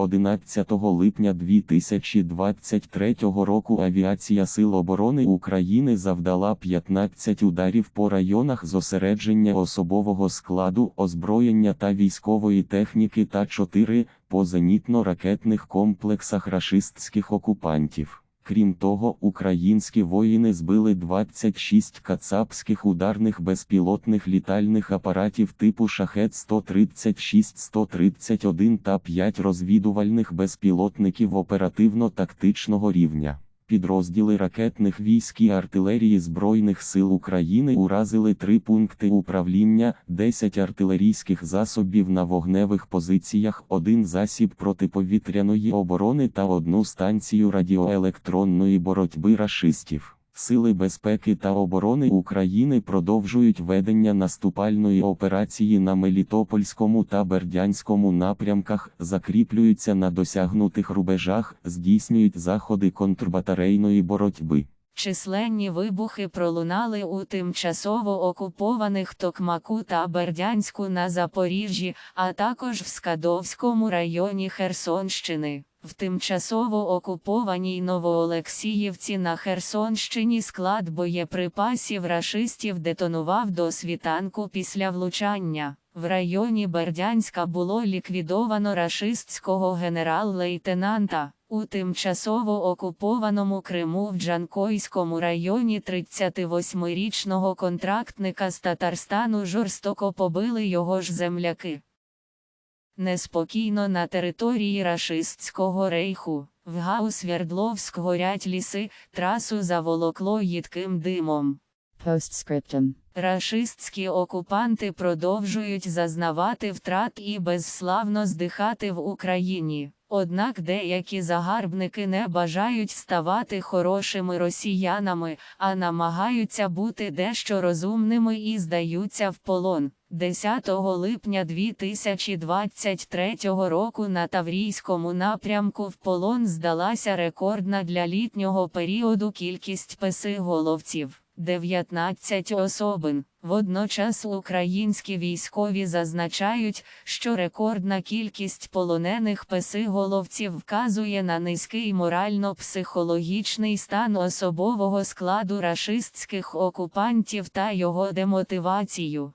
11 липня 2023 року авіація Сил оборони України завдала 15 ударів по районах зосередження особового складу, озброєння та військової техніки та 4 по зенітно-ракетних комплексах рашистських окупантів. Крім того, українські воїни збили 26 кацапських ударних безпілотних літальних апаратів типу Шахет 136-131 та 5 розвідувальних безпілотників оперативно-тактичного рівня. Підрозділи ракетних військ і артилерії Збройних сил України уразили три пункти управління, 10 артилерійських засобів на вогневих позиціях, один засіб протиповітряної оборони та одну станцію радіоелектронної боротьби рашистів. Сили безпеки та оборони України продовжують ведення наступальної операції на Мелітопольському та Бердянському напрямках, закріплюються на досягнутих рубежах, здійснюють заходи контрбатарейної боротьби. Численні вибухи пролунали у тимчасово окупованих Токмаку та Бердянську на Запоріжжі, а також в Скадовському районі Херсонщини. В тимчасово окупованій Новоолексіївці на Херсонщині склад боєприпасів рашистів детонував до світанку після влучання. В районі Бердянська було ліквідовано рашистського генерал-лейтенанта. У тимчасово окупованому Криму в Джанкойському районі 38-річного контрактника з Татарстану жорстоко побили його ж земляки. Неспокійно на території рашистського рейху. В Гаусвєрдловськ горять ліси, трасу заволокло їдким димом. Postscriptum. Рашистські окупанти продовжують зазнавати втрат і безславно здихати в Україні. Однак деякі загарбники не бажають ставати хорошими росіянами, а намагаються бути дещо розумними і здаються в полон. 10 липня 2023 року на Таврійському напрямку в полон здалася рекордна для літнього періоду кількість песиголовців. 19 особин. Водночас українські військові зазначають, що рекордна кількість полонених песиголовців вказує на низький морально-психологічний стан особового складу рашистських окупантів та його демотивацію.